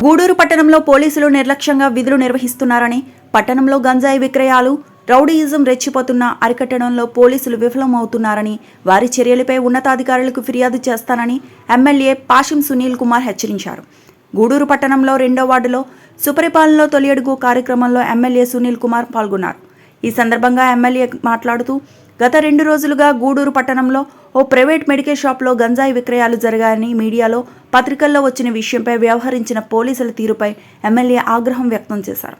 గూడూరు పట్టణంలో పోలీసులు నిర్లక్ష్యంగా విధులు నిర్వహిస్తున్నారని పట్టణంలో గంజాయి విక్రయాలు రౌడీయిజం రెచ్చిపోతున్న అరికట్టడంలో పోలీసులు విఫలమవుతున్నారని వారి చర్యలపై ఉన్నతాధికారులకు ఫిర్యాదు చేస్తానని ఎమ్మెల్యే పాషిం సునీల్ కుమార్ హెచ్చరించారు. గూడూరు పట్టణంలో రెండో వార్డులో సుపరిపాలనలో తొలి అడుగు కార్యక్రమంలో ఎమ్మెల్యే సునీల్ కుమార్ పాల్గొన్నారు. ఈ సందర్భంగా ఎమ్మెల్యే మాట్లాడుతూ గత రెండు రోజులుగా గూడూరు పట్టణంలో ఓ ప్రైవేట్ మెడికల్ షాప్లో గంజాయి విక్రయాలు జరిగాయని మీడియాలో పత్రికల్లో వచ్చిన విషయంపై వ్యవహరించిన పోలీసుల తీరుపై ఎమ్మెల్యే ఆగ్రహం వ్యక్తం చేశారు.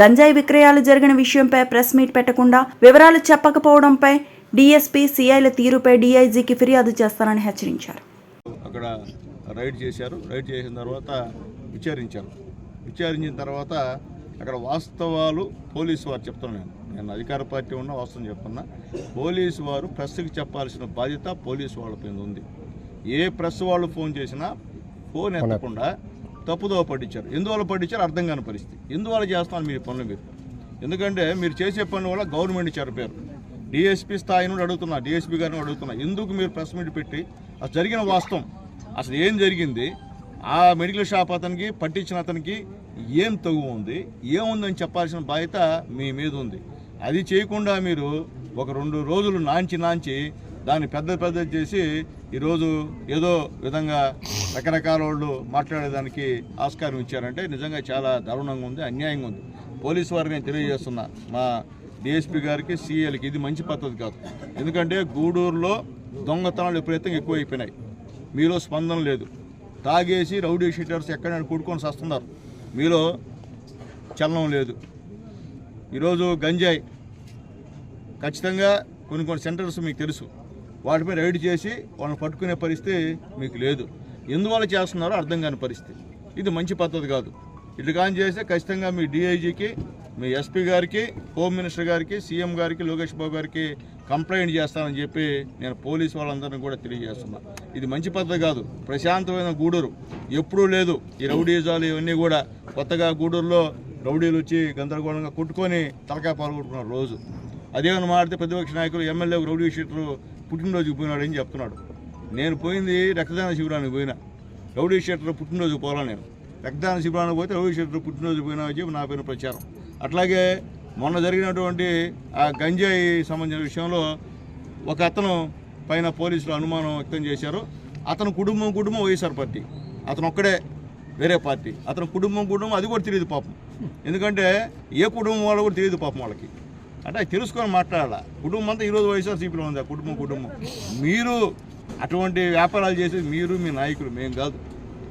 గంజాయి విక్రయాలు జరిగిన విషయంపై ప్రెస్ మీట్ పెట్టకుండా వివరాలు చెప్పకపోవడంపై డీఎస్పీ సిఐల తీరుపై డీఐజీకి ఫిర్యాదు చేస్తానని హెచ్చరించారు. అక్కడ రైడ్ చేశారు. రైడ్ చేసిన తర్వాత విచారించారు. విచారించిన తర్వాత అక్కడ వాస్తవాలు పోలీసు వారు చెప్తున్నాను నేను అధికార పార్టీ ఉన్న వాస్తవం చెప్తున్నా. పోలీసు వారు ప్రెస్కి చెప్పాల్సిన బాధ్యత పోలీసు వాళ్ళ పైన ఉంది. ఏ ప్రెస్ వాళ్ళు ఫోన్ చేసినా ఫోన్ ఎత్తకుండా తప్పుదో పట్టించారు. ఎందువల్ల పట్టించారు? అర్థం కాని పరిస్థితి. ఎందువల్ల చేస్తున్నారు మీరు ఈ పనులు మీరు? ఎందుకంటే మీరు చేసే పనుల వల్ల గవర్నమెంట్ ఇచ్చారు పేరు డిఎస్పీ స్థాయి నుండి అడుగుతున్నా డిఎస్పీ గారిని అడుగుతున్నా ఎందుకు మీరు ప్రెస్ మీట్ పెట్టి అసలు జరిగిన వాస్తవం? అసలు ఏం జరిగింది? ఆ మెడికల్ షాప్ అతనికి పట్టించిన అతనికి ఏం తగు ఉంది? ఏముందని చెప్పాల్సిన బాధ్యత మీ మీద ఉంది. అది చేయకుండా మీరు ఒక రెండు రోజులు నాంచి నాంచి దాన్ని పెద్ద పెద్ద చేసి ఈరోజు ఏదో విధంగా రకరకాల వాళ్ళు మాట్లాడేదానికి ఆస్కారం ఇచ్చారంటే నిజంగా చాలా దారుణంగా ఉంది అన్యాయంగా ఉంది. పోలీసు వారిని నేను తెలియజేస్తున్నా. మా డిఎస్పీ గారికి సీఏలకి ఇది మంచి పద్ధతి కాదు. ఎందుకంటే గూడూరులో దొంగతనాలు విపరీతంగా ఎక్కువైపోయినాయి. మీలో స్పందన లేదు. తాగేసి రౌడీ షీటర్స్ ఎక్కడైనా కూడుకొని వస్తున్నారు మీలో చలనం లేదు. ఈరోజు గంజాయి ఖచ్చితంగా కొన్ని కొన్ని సెంటర్స్ మీకు తెలుసు. వాటిపై రైడ్ చేసి వాళ్ళని పట్టుకునే పరిస్థితి మీకు లేదు. ఎందువల్ల చేస్తున్నారో అర్థం కాని పరిస్థితి. ఇది మంచి పద్ధతి కాదు. ఇటు కాని చేస్తే ఖచ్చితంగా మీ డిఐజీకి మీ ఎస్పీ గారికి హోమ్ మినిస్టర్ గారికి సీఎం గారికి లోకేష్ బాబు గారికి కంప్లైంట్ చేస్తానని చెప్పి నేను పోలీస్ వాళ్ళందరినీ కూడా తెలియజేస్తున్నా. ఇది మంచి పద్ధతి కాదు. ప్రశాంతమైన గూడూరు. ఎప్పుడూ లేదు ఈ రౌడీజాలు ఇవన్నీ కూడా. కొత్తగా గూడూరులో రౌడీలు వచ్చి గందరగోళంగా కొట్టుకొని తలకాయ పాల్గొట్టుకున్నారు రోజు. అదేమని మాడితే ప్రతిపక్ష నాయకులు ఎమ్మెల్యే రౌడీ షీటర్ పుట్టినరోజుకి పోయినాడు అని చెప్తున్నాడు. నేను పోయింది రక్తదాన శిబిరానికి పోయినా. రౌడీ షీటర్ పుట్టినరోజుకి పోరా నేను. రక్తదాన శిబిరానికి పోతే రౌడీ షీటర్ పుట్టినరోజు పోయినా అని చెప్పి నా పైన ప్రచారం. అట్లాగే మొన్న జరిగినటువంటి ఆ గంజాయి సంబంధించిన విషయంలో ఒక అతను పైన పోలీసులు అనుమానం వ్యక్తం చేశారు. అతను కుటుంబం కుటుంబం వైఎస్ఆర్ పార్టీ. అతను ఒక్కడే వేరే పార్టీ. అతను కుటుంబం కుటుంబం అది కూడా తెలియదు పాపం. ఎందుకంటే ఏ కుటుంబం వాళ్ళు కూడా తెలియదు పాపం వాళ్ళకి. అంటే అది తెలుసుకొని మాట్లాడాల? కుటుంబం అంతా ఈరోజు వైఎస్ఆర్సీపీలో ఉంది ఆ కుటుంబం కుటుంబం. మీరు అటువంటి వ్యాపారాలు చేసేది మీరు మీ నాయకులు మేము కాదు.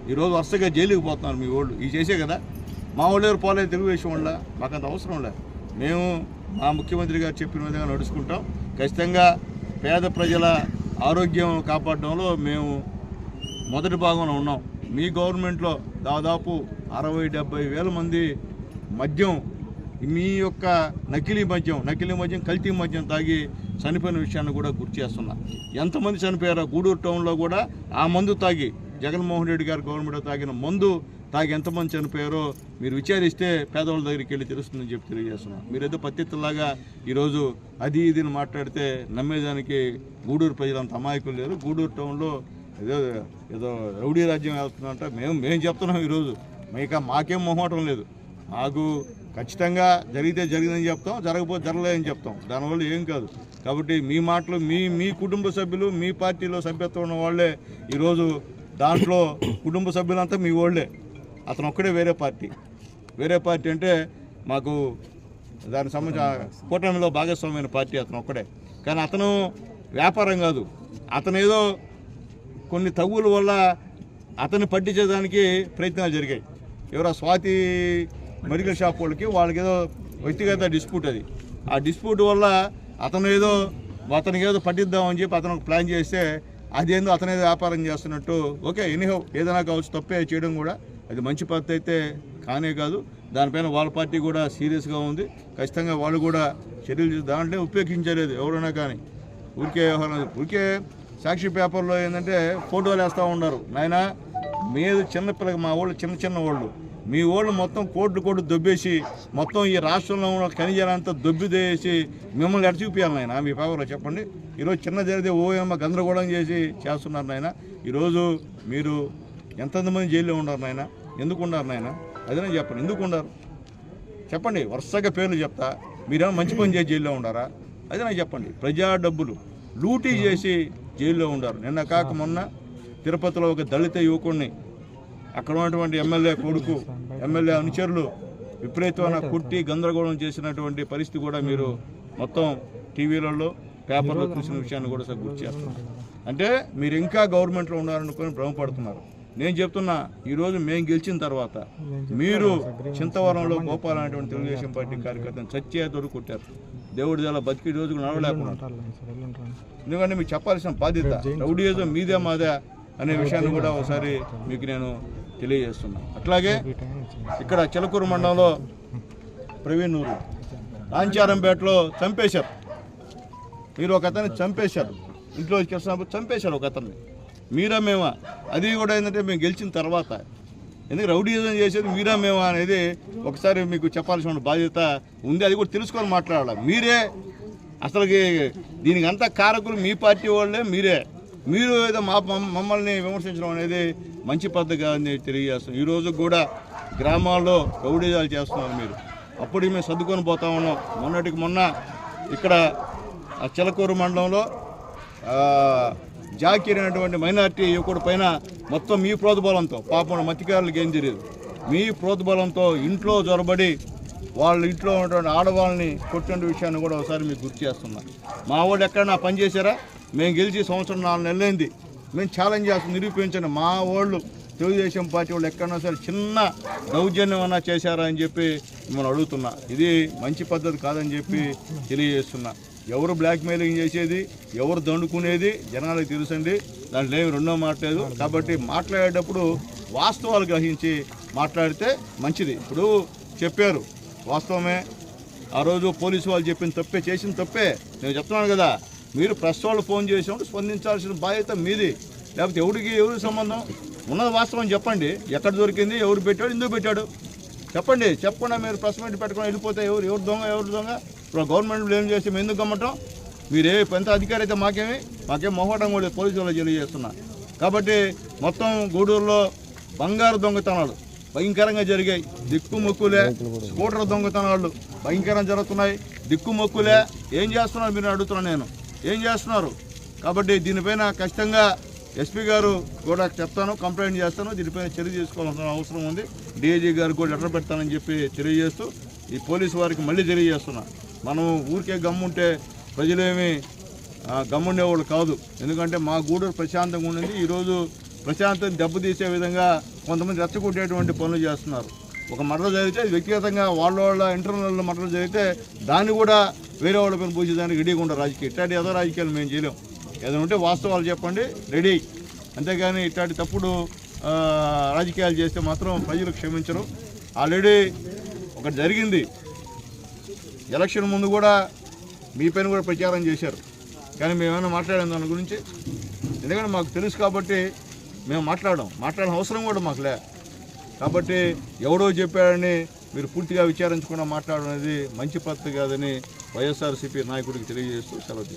ఈరోజు వరుసగా జైలుకి పోతున్నారు మీ వాళ్ళు ఇవి చేసే కదా? మా వాళ్ళు ఎవరు పోలేదు తెలుగుదేశం వాళ్ళ? మాకు అంత అవసరం లేదు మేము మా ముఖ్యమంత్రి గారు చెప్పిన విధంగా నడుచుకుంటాం. ఖచ్చితంగా పేద ప్రజల ఆరోగ్యం కాపాడడంలో మేము మొదటి భాగంలో ఉన్నాం. మీ గవర్నమెంట్లో దాదాపు అరవై డెబ్బై వేల మంది మద్యం మీ యొక్క నకిలీ మద్యం నకిలీ మద్యం కల్తీ మద్యం తాగి చనిపోయిన విషయాన్ని కూడా గుర్తు చేస్తున్నా. ఎంతమంది చనిపోయారో గూడూరు టౌన్లో కూడా ఆ మందు తాగి జగన్మోహన్ రెడ్డి గారు గవర్నమెంట్ తాగిన మందు తాగి ఎంతమంది చనిపోయారో మీరు విచారిస్తే పేదవాళ్ళ దగ్గరికి వెళ్ళి తెలుస్తుందని చెప్పి తెలియజేస్తున్నాను మీరు ఏదో ఈరోజు అది ఇదిని మాట్లాడితే నమ్మేదానికి గూడూరు ప్రజలంత అమాయకులు లేరు. గూడూరు టౌన్లో ఏదో ఏదో రౌడీ రాజ్యం వెళ్తుందంట. మేము మేము చెప్తున్నాం ఈరోజు. మీక మాకేం మొహమాటం లేదు. మాకు ఖచ్చితంగా జరిగితే జరిగిందని చెప్తాం జరగకపోతే జరగలేదని చెప్తాం. దానివల్ల ఏం కాదు. కాబట్టి మీ మాటలు మీ మీ కుటుంబ సభ్యులు మీ పార్టీలో సభ్యత్వం ఉన్న వాళ్ళే ఈరోజు దాంట్లో కుటుంబ సభ్యులంతా మీ వాళ్ళే. అతను ఒక్కడే వేరే పార్టీ. వేరే పార్టీ అంటే మాకు దానికి సంబంధించిన కూటమిలో భాగస్వామ్యమైన పార్టీ అతను ఒక్కడే. కానీ అతను వ్యాపారం కాదు. అతను ఏదో కొన్ని తగుల వల్ల అతన్ని పట్టించేదానికి ప్రయత్నాలు జరిగాయి. ఎవరో స్వాతి మెడికల్ షాప్ వాళ్ళకి వాళ్ళకి ఏదో వ్యక్తిగత డిస్ప్యూట్ అది. ఆ డిస్ప్యూట్ వల్ల అతను ఏదో అతనికి ఏదో పట్టిద్దామని చెప్పి అతను ప్లాన్ చేస్తే అదేందో అతను ఏదో వ్యాపారం చేస్తున్నట్టు. ఓకే ఎనీహో ఏదైనా కావచ్చు తప్పే చేయడం కూడా. అది మంచి పద్ధతి అయితే కానే కాదు. దానిపైన వాళ్ళ పార్టీ కూడా సీరియస్గా ఉంది. ఖచ్చితంగా వాళ్ళు కూడా చర్యలు దాంట్లో ఉపయోగించలేదు ఎవరైనా కానీ. ఊరికే వ్యవహారం ఊరికే సాక్షి పేపర్లో ఏంటంటే ఫోటోలు వేస్తూ ఉన్నారు. నాయన మీద చిన్నపిల్లకి మా వాళ్ళు చిన్న చిన్న వాళ్ళు. మీ వాళ్ళు మొత్తం కోట్లు కోట్లు దొబ్బేసి మొత్తం ఈ రాష్ట్రంలో ఉన్న ఖనిజాలంతా దొబ్బిదేసి మిమ్మల్ని ఎడ చూపించాలి నాయన. మీ పేపర్లో చెప్పండి. ఈరోజు చిన్న జరిగితే ఓఎమ్మ గందరగోళం చేసి చేస్తున్నారు నాయన. ఈరోజు మీరు ఎంతమంది జైల్లో ఉన్నారు నాయన? ఎందుకు ఉన్నారు నాయన? అదే చెప్పండి ఎందుకు ఉన్నారు? చెప్పండి. వరుసగా పేర్లు చెప్తా. మీరేమో మంచి పని చేసి జైల్లో ఉండారా? అదే నాకు చెప్పండి. ప్రజా డబ్బులు లూటీ చేసి జైల్లో ఉండారు. నిన్న కాక మొన్న తిరుపతిలో ఒక దళిత యువకుడిని అక్కడ ఉన్నటువంటి ఎమ్మెల్యే కొడుకు ఎమ్మెల్యే అనుచరులు విపరీతమైన కుట్టి గందరగోళం చేసినటువంటి పరిస్థితి కూడా మీరు మొత్తం టీవీలలో పేపర్లో చూసిన విషయాన్ని కూడా సార్ గుర్తు చేస్తున్నారు. అంటే మీరు ఇంకా గవర్నమెంట్లో ఉండాలనుకుని భ్రమపడుతున్నారు. నేను చెప్తున్నా ఈరోజు మేము గెలిచిన తర్వాత మీరు చింతవరంలో గోపాల్ అనేటువంటి తెలుగుదేశం పార్టీ కార్యకర్తను చచ్చే దొరికి కొట్టారు. దేవుడి దళ బతికి రోజుకు నడవలేకుండా ఎందుకంటే మీకు చెప్పాల్సిన బాధ్యత రౌడీయిజం మీదే మాదే అనే విషయాన్ని కూడా ఒకసారి మీకు నేను తెలియజేస్తున్నాం. అట్లాగే ఇక్కడ చిలకూరు మండలంలో ప్రవీణ్ లాంచారంపేటలో చంపేశారు. మీరు ఒక అతన్ని చంపేశారు. ఇంట్లో వచ్చినప్పుడు చంపేశారు ఒక అతన్ని. మీరా మేమా? అది కూడా ఏంటంటే మేము గెలిచిన తర్వాత. ఎందుకు రౌడీజం చేసేది మీరా మేమా అనేది ఒకసారి మీకు చెప్పాల్సిన బాధ్యత ఉంది అది కూడా తెలుసుకొని మాట్లాడాలి. మీరే అసలుకి దీనికి అంతా కారకులు మీ పార్టీ వాళ్ళే మీరే. మీరు ఏదో మా మమ్మల్ని విమర్శించడం అనేది మంచి పద్ధతి కాదని తెలియజేస్తాం. ఈ రోజు కూడా గ్రామాల్లో గౌడీజాలు చేస్తున్నారు మీరు. అప్పుడు మేము సర్దుకొని పోతా ఉన్నాం. మొన్నటికి మొన్న ఇక్కడ ఆ చిలకూరు మండలంలో ఆ, జాకీర్ అనేటువంటి మైనార్టీ యువకుడి పైన మొత్తం మీ ప్రోద్బలంతో పాపం మత్తికారులకు ఏం తెలియదు మీ ప్రోద్బలంతో ఇంట్లో జొరబడి వాళ్ళ ఇంట్లో ఉన్నటువంటి ఆడవాళ్ళని కొట్టిన విషయాన్ని కూడా ఒకసారి మీకు గుర్తు చేస్తున్నా. మా వాళ్ళు ఎక్కడన్నా పనిచేశారా మేము గెలిచి సంవత్సరం నాలుగు నెలలైంది. మేము ఛాలెంజ్ చేస్తాం నిరూపించండి. మా వాళ్ళు తెలుగుదేశం పార్టీ వాళ్ళు ఎక్కడన్నా సరే చిన్న దౌర్జన్యం అన్నా చేశారా అని చెప్పి మిమ్మల్ని అడుగుతున్నా. ఇది మంచి పద్ధతి కాదని చెప్పి తెలియజేస్తున్నా. ఎవరు బ్లాక్మెయిలింగ్ చేసేది ఎవరు దండుకునేది జనాలకు తెలుసండి. దాంట్లో ఏమి రెండో మాట్లాడదు కాబట్టి మాట్లాడేటప్పుడు వాస్తవాలు గ్రహించి మాట్లాడితే మంచిది. ఇప్పుడు చెప్పారు వాస్తవమే. ఆ రోజు పోలీసు వాళ్ళు చెప్పిన తప్పే చేసిన తప్పే. నేను చెప్తున్నాను కదా మీరు ప్రెస్ వాళ్ళు ఫోన్ చేసినప్పుడు స్పందించాల్సిన బాధ్యత మీది. లేకపోతే ఎవరికి ఎవరికి సంబంధం? ఉన్నది వాస్తవం చెప్పండి. ఎక్కడ దొరికింది ఎవరు పెట్టాడు ఎందుకు పెట్టాడు? చెప్పండి. చెప్పకుండా మీరు ప్రెస్ మీట్ పెట్టుకుని వెళ్ళిపోతే ఎవరు? ఎవరు దొంగ ఎవరు దొంగ? ఇప్పుడు గవర్నమెంట్ బ్లేమ్ చేసి మేము ఎందుకు గమ్మటం? మీరే ఎంత అధికారి అయితే మాకేమి? మాకేం మొహటం కూడా పోలీసులు తెలియజేస్తున్నా కాబట్టి మొత్తం గూడూరులో బంగారు దొంగతనాలు భయంకరంగా జరిగాయి. దిక్కుమొక్కులే స్కూటర్ దొంగతనాలు భయంకరంగా జరుగుతున్నాయి. దిక్కుమొక్కులే. ఏం చేస్తున్నారు మీరు? అడుగుతున్నాను నేను. ఏం చేస్తున్నారు? కాబట్టి దీనిపైన ఖచ్చితంగా ఎస్పీ గారు కూడా చెప్తాను కంప్లైంట్ చేస్తాను దీనిపైన చర్య తీసుకోవాల్సిన అవసరం ఉంది. డీఐజీ గారు కూడా లెటర్ పెడతానని చెప్పి తెలియజేస్తూ ఈ పోలీసు వారికి మళ్ళీ తెలియజేస్తున్నా. మనం ఊరికే గమ్ముంటే ప్రజలేమి గమ్ముండేవాళ్ళు కాదు. ఎందుకంటే మా గూడూరు ప్రశాంతంగా ఉండింది. ఈరోజు ప్రశాంతం దెబ్బతీసే విధంగా కొంతమంది రెచ్చగొట్టేటువంటి పనులు చేస్తున్నారు. ఒక మర్డర్ జరిగితే అది వ్యక్తిగతంగా వాళ్ళ వాళ్ళ ఇంటర్నల్ మర్డర్ జరిగితే దాన్ని కూడా వేరే వాళ్ళ పైన పూసేదానికి రెడీగా ఉండరు రాజకీయ ఇట్లాంటి ఏదో రాజకీయాలు మేము చేయలేం. ఏదైనా ఉంటే వాస్తవాలు చెప్పండి రెడీ. అంతేగాని ఇట్లాంటి తప్పుడు రాజకీయాలు చేస్తే మాత్రం ప్రజలు క్షమించరు. ఆల్రెడీ ఒకటి జరిగింది. ఎలక్షన్ ముందు కూడా మీ పైన కూడా ప్రచారం చేశారు. కానీ మేము ఏమైనా మాట్లాడాం దాని గురించి? ఎందుకంటే మాకు తెలుసు కాబట్టి మేము మాట్లాడడం మాట్లాడిన అవసరం కూడా మాకు లే. కాబట్టి ఎవడో చెప్పాడని మీరు పూర్తిగా విచారించకుండా మాట్లాడడం అనేది మంచి పద్ధతి కాదని వైఎస్ఆర్సీపీ నాయకుడికి తెలియజేస్తూ సెలవు